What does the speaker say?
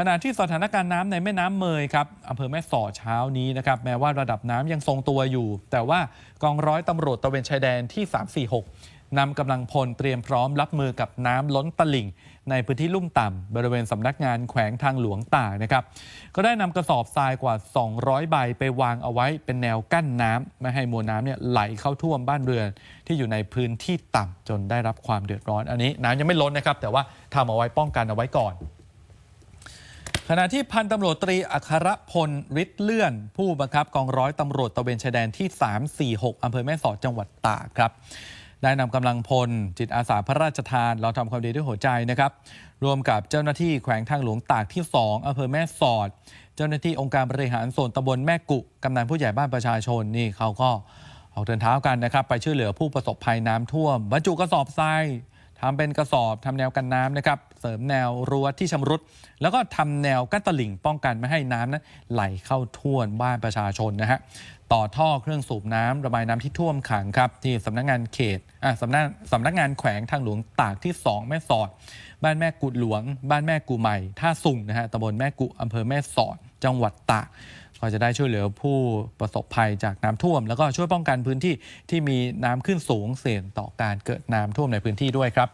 ขณะที่สถานการณ์น้ำในแม่น้ำเมยครับอำเภอแม่สอดเช้านี้นะครับแม้ว่าระดับน้ำยังทรงตัวอยู่ แต่ว่ากองร้อยตำรวจตะเวนชายแดนที่ 346นำกำลังพลเตรียมพร้อมรับมือกับน้ำล้นตลิ่ง ในพื้นที่ลุ่มต่ำบริเวณสำนักงานแขวงทางหลวงตากนะครับ ก็ได้นำกระสอบทรายกว่า 200 ใบไปวางเอาไว้เป็นแนวกั้นน้ำไม่ให้มวลน้ำเนี่ยไหลเข้าท่วมบ้านเรือนที่อยู่ในพื้นที่ต่ำจนได้รับความเดือดร้อน อันนี้น้ำยังไม่ล้นนะครับแต่ว่าทำเอาไว้ป้องกันเอาไว้ก่อน ขณะที่พันตำรวจตรีอัครพลฤทธิ์เลื่อน ผู้บังคับกองร้อยตำรวจตะเวนชายแดนที่ 346อำเภอแม่สอดจังหวัดตากครับ ได้นำกำลังพล จิตอาสาพระราชทาน เราทำความดีด้วยหัวใจนะครับรวมกับเจ้าหน้าที่แขวงทางหลวงตากที่ 2อำเภอแม่สอด เจ้าหน้าที่องค์การบริหารส่วนตำบลแม่กุกำนันผู้ใหญ่บ้านประชาชนนี่เขาก็ออกเดินเท้ากันนะครับ ไปช่วยเหลือผู้ประสบภัยน้ำท่วมบรรจุกระสอบทราย ทำเป็นกระสอบทำแนวกันน้ำนะครับ เสริมแนวรั้วที่ชำรุด แล้วก็ทำแนวกั้นตลิ่งป้องกันไม่ให้น้ำนั้นไหลเข้าท่วมบ้านประชาชนนะฮะ ต่อท่อเครื่องสูบน้ำระบายน้ำที่ท่วมขังครับ ที่สำนักงานเขตอะสำนักสำนักงานแขวงทางหลวงตากที่ 2 แม่สอด บ้านแม่กุดหลวง บ้านแม่กูใหม่ ท่าสุงนะฮะตำบลแม่กุอำเภอแม่สอด จังหวัดตาก ก็จะได้ช่วยเหลือผู้ประสบภัยจากน้ำท่วม แล้วก็ช่วยป้องกันพื้นที่ที่มีน้ำขึ้นสูงเสี่ยงต่อการเกิดน้ำท่วมในพื้นที่ด้วยครับ